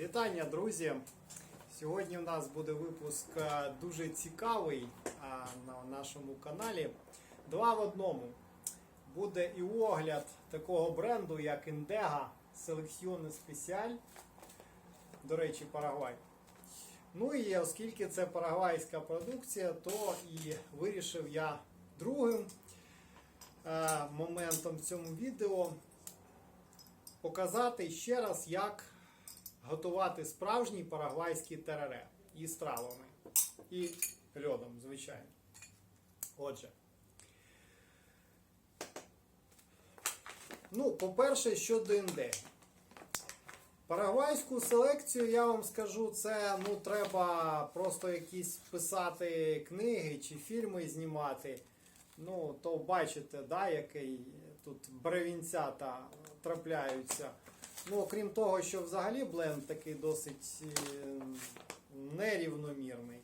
Вітання, друзі! Сьогодні у нас буде випуск е, дуже цікавий на нашому каналі. Два в одному. Буде і огляд такого бренду, як Indega Selezione Special. До речі, Парагвай. Ну і оскільки це парагвайська продукція, то і вирішив я другим е, моментом в цьому відео показати ще раз, як готувати справжній парагвайський терере із травами і льодом, звичайно. Отже. Ну, по-перше, щодо індегі. Парагвайську селекцію, я вам скажу, це ну, треба просто якісь писати книги чи фільми знімати. Ну, то бачите, да, який тут бревінцята трапляються. Ну, окрім того, що взагалі бленд такий досить е, нерівномірний.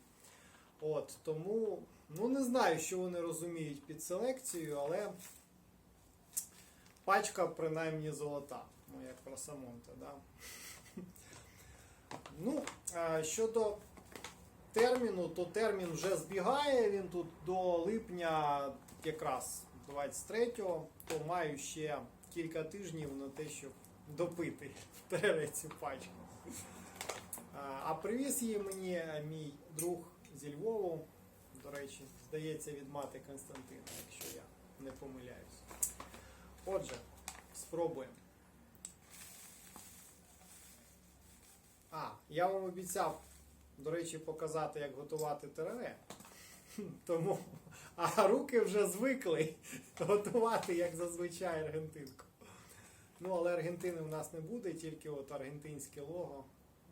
От, тому, ну не знаю, що вони розуміють під селекцією, але пачка принаймні золота. Ну, як про Самонте, да? Ну, щодо терміну, то термін вже збігає, він тут до липня якраз 23-го, то маю ще кілька тижнів на те, щоб допити в цю пачку. А, А привіз її мені мій друг зі Львову, до речі, здається, від мати Константина, якщо я не помиляюсь. Отже, спробуємо. А, я вам обіцяв, до речі, показати, як готувати терере. Тому, а руки вже звикли готувати, як зазвичай, аргентинку. Ну, але Аргентини в нас не буде, тільки от аргентинське лого.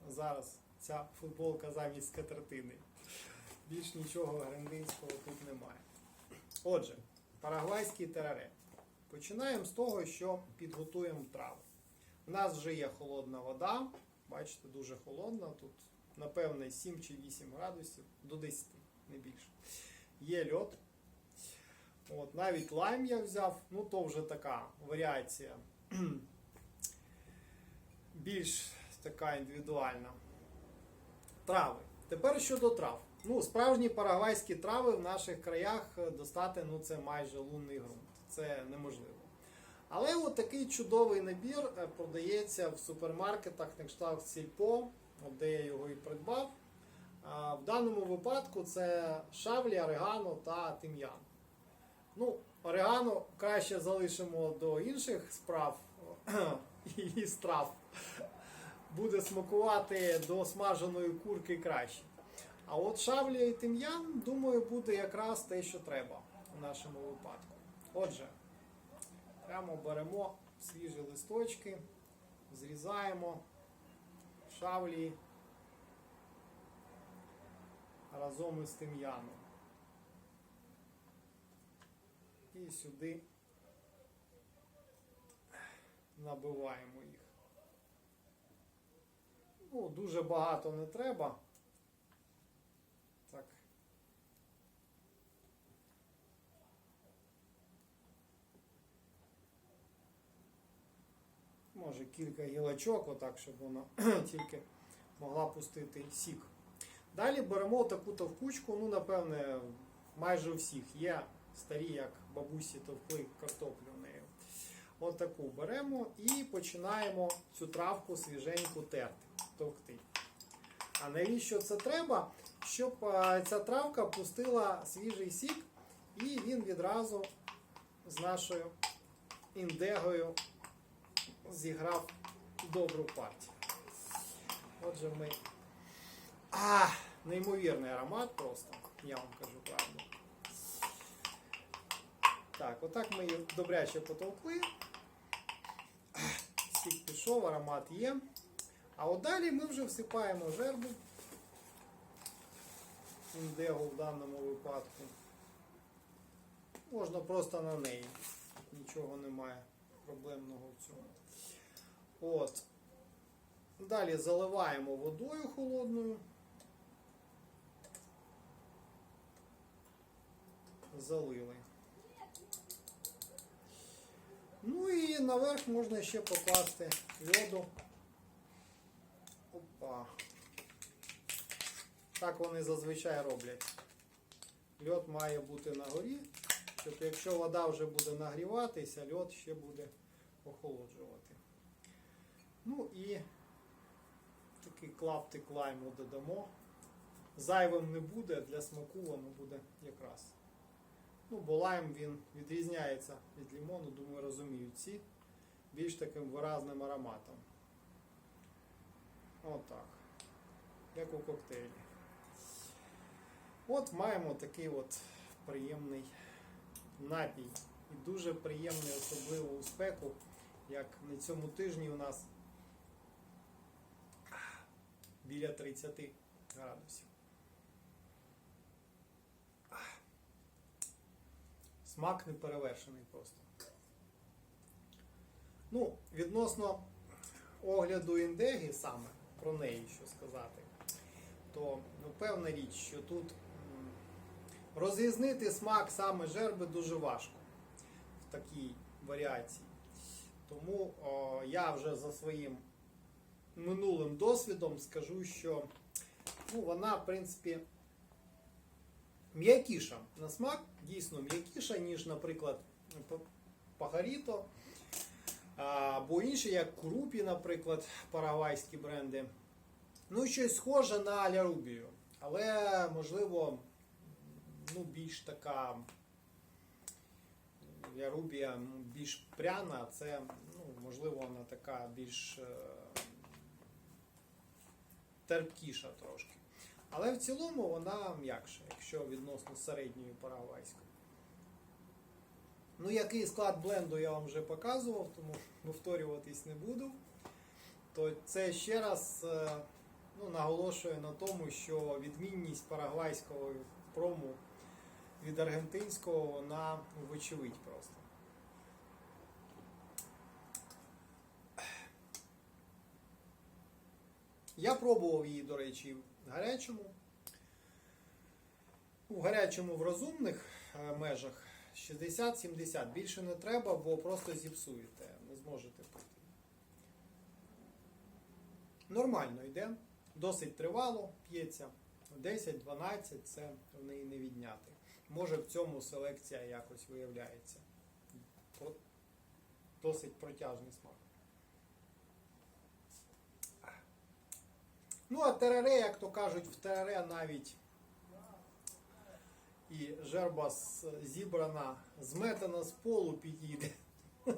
Зараз ця футболка замість скатертини. Більш нічого аргентинського тут немає. Отже, парагвайський терере. Починаємо з того, що підготуємо трави. У нас вже є холодна вода. Бачите, дуже холодна. Тут, напевне, 7 чи 8 градусів до 10, не більше. Є льод. От, навіть лайм я взяв, ну то вже така варіація. Більш така індивідуальна. Трави. Тепер щодо трав. Ну, справжні парагвайські трави в наших краях достати ну, це майже лунний ґрунт. Це неможливо. Але от такий чудовий набір е, продається в супермаркетах на кшталт Сільпо, де я його і придбав. В даному випадку це шавлі, орегано та тим'ян. Ну, орегано краще залишимо до інших справ і страв. Буде смакувати до смаженої курки краще. А от шавлі і тим'ян, думаю, буде якраз те, що треба в нашому випадку. Отже, прямо беремо свіжі листочки, зрізаємо шавлі разом із тим'яном. І сюди набиваємо їх. Ну, дуже багато не треба. Так. Може кілька гілочок, отак, щоб вона тільки могла пустити сік. Далі беремо таку товкучку, ну, напевне, майже у всіх є старі, як бабусі товкли картоплю нею. От беремо і починаємо цю травку свіженьку терти, товкти. А навіщо це треба? Щоб ця травка пустила свіжий сік, і він відразу з нашою індегою зіграв добру партію. Отже, ми. А, неймовірний аромат просто, я вам кажу правду. Так, отак ми її добряче потовкли. Сік пішов, аромат є. А от далі ми вже всипаємо жербу. Індегу в даному випадку. Можна просто на неї. Нічого немає проблемного в цьому. От. Далі заливаємо водою холодною. Залили. Ну і наверх можна ще покласти льоду. Опа. Так вони зазвичай роблять. Льод має бути на горі, щоб якщо вода вже буде нагріватися, льод ще буде охолоджувати. Ну і такий клаптик лайму додамо. Зайвим не буде, для смаку воно буде якраз. Ну, бо лайм він відрізняється від лимону, думаю, розуміють ці більш таким виразним ароматом. Отак. Як у коктейлі. От маємо такий от приємний напій. І дуже приємний, особливо у спеку, як на цьому тижні у нас біля 30 градусів. Смак не перевершений просто. Ну, відносно огляду індегі саме, про неї що сказати, то ну, певна річ, що тут розрізнити смак саме жерби дуже важко в такій варіації. Тому о, я вже за своїм минулим досвідом скажу, що ну, вона, в принципі, м'якіша на смак, дійсно м'якіша, ніж, наприклад, пахаріто. Або інші, як Курупі, наприклад, парагвайські бренди. Ну, щось схоже на Лярубію. Але, можливо, ну, більш така Лярубія більш пряна, це, ну, можливо, вона така більш е, терпкіша трошки. Але в цілому вона м'якша, якщо відносно середньої парагвайської. Ну, який склад бленду я вам вже показував, тому повторюватись не буду. То це ще раз е, ну, наголошує на тому, що відмінність парагвайського прому від аргентинського, вона вочевидь просто. Я пробував її, до речі, гарячому. У гарячому в розумних е, межах 60-70. Більше не треба, бо просто зіпсуєте, не зможете пити. Нормально йде, досить тривало п'ється. 10-12 це в неї не відняти. Може в цьому селекція якось виявляється. Досить протяжний смак. Ну, а терере, як то кажуть, в терере навіть і жерба зібрана, зметена з полу підійде.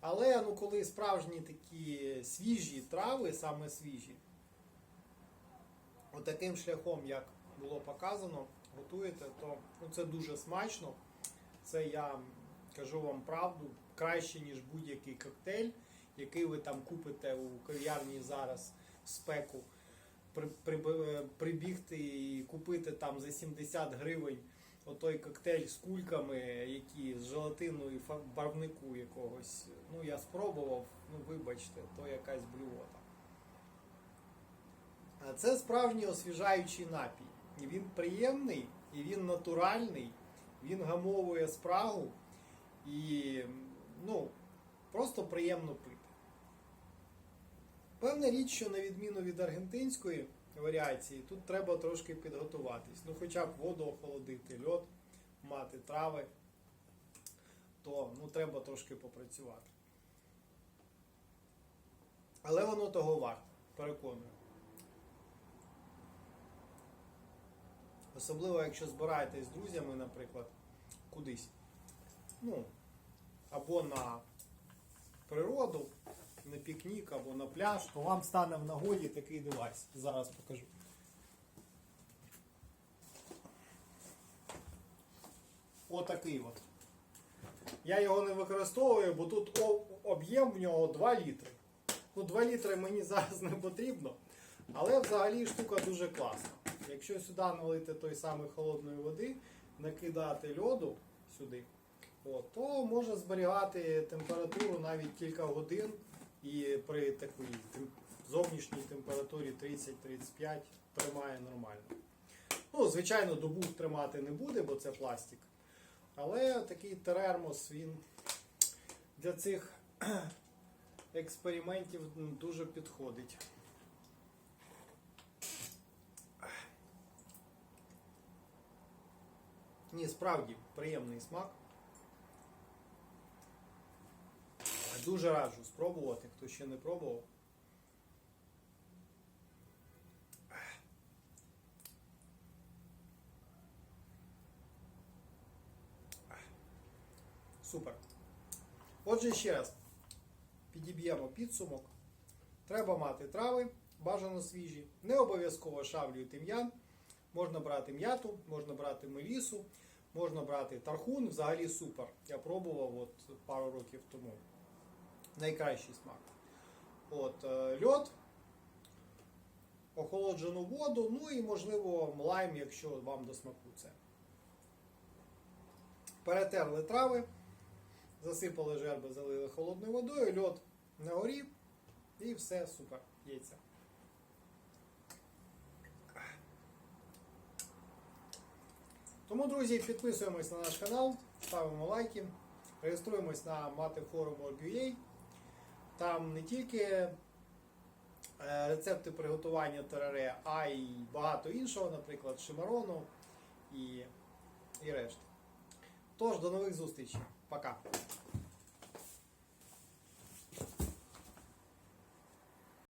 Але ну, коли справжні такі свіжі трави, саме свіжі, отаким шляхом, як було показано, готуєте, то ну, це дуже смачно. Це я кажу вам правду, краще, ніж будь-який коктейль, який ви там купите у кав'ярні зараз в спеку. При, е, прибігти і купити там за 70 гривень отой коктейль з кульками, які з желатину і барвнику якогось. Ну, я спробував, ну вибачте, то якась блювота. А це справжній освіжаючий напій. І він приємний, і він натуральний, він гамовує спрагу і ну, просто приємно пити. Певна річ, що на відміну від аргентинської варіації, тут треба трошки підготуватись. Ну, хоча б воду охолодити, льод, мати трави, то ну, треба трошки попрацювати. Але воно того варте, переконую. Особливо, якщо збираєтесь з друзями, наприклад, кудись. Ну, або на природу, на пікнік, або на пляж, то вам стане в нагоді такий девайс. Зараз покажу. Отакий от. Я його не використовую, бо тут об'єм в нього 2 літри. Ну, 2 літри мені зараз не потрібно. Але взагалі штука дуже класна. Якщо сюди налити той самий холодної води, накидати льоду сюди, от, то може зберігати температуру навіть кілька годин і при такій зовнішній температурі 30-35 тримає нормально. Ну, Звичайно, добу тримати не буде, бо це пластик. Але такий термос він для цих експериментів дуже підходить. Ні, справді приємний смак. Дуже раджу спробувати, хто ще не пробував. Супер. Отже, ще раз підіб'ємо підсумок. Треба мати трави, бажано свіжі. Не обов'язково шавлю тим'ян. Можна брати м'яту, можна брати мелісу, можна брати тархун. Взагалі супер. Я пробував от пару років тому. Найкращий смак. От, е, льод, охолоджену воду, ну і, можливо, лайм, якщо вам до смаку це. Перетерли трави, засипали жерби, залили холодною водою, льод на горі і все супер. Яйця. Тому, друзі, підписуємось на наш канал, ставимо лайки, реєструємось на матифорум.org.ua. Там не тільки е, рецепти приготування тераре, а й багато іншого, наприклад, шимарону і, і решта. Тож, до нових зустрічей. Пока.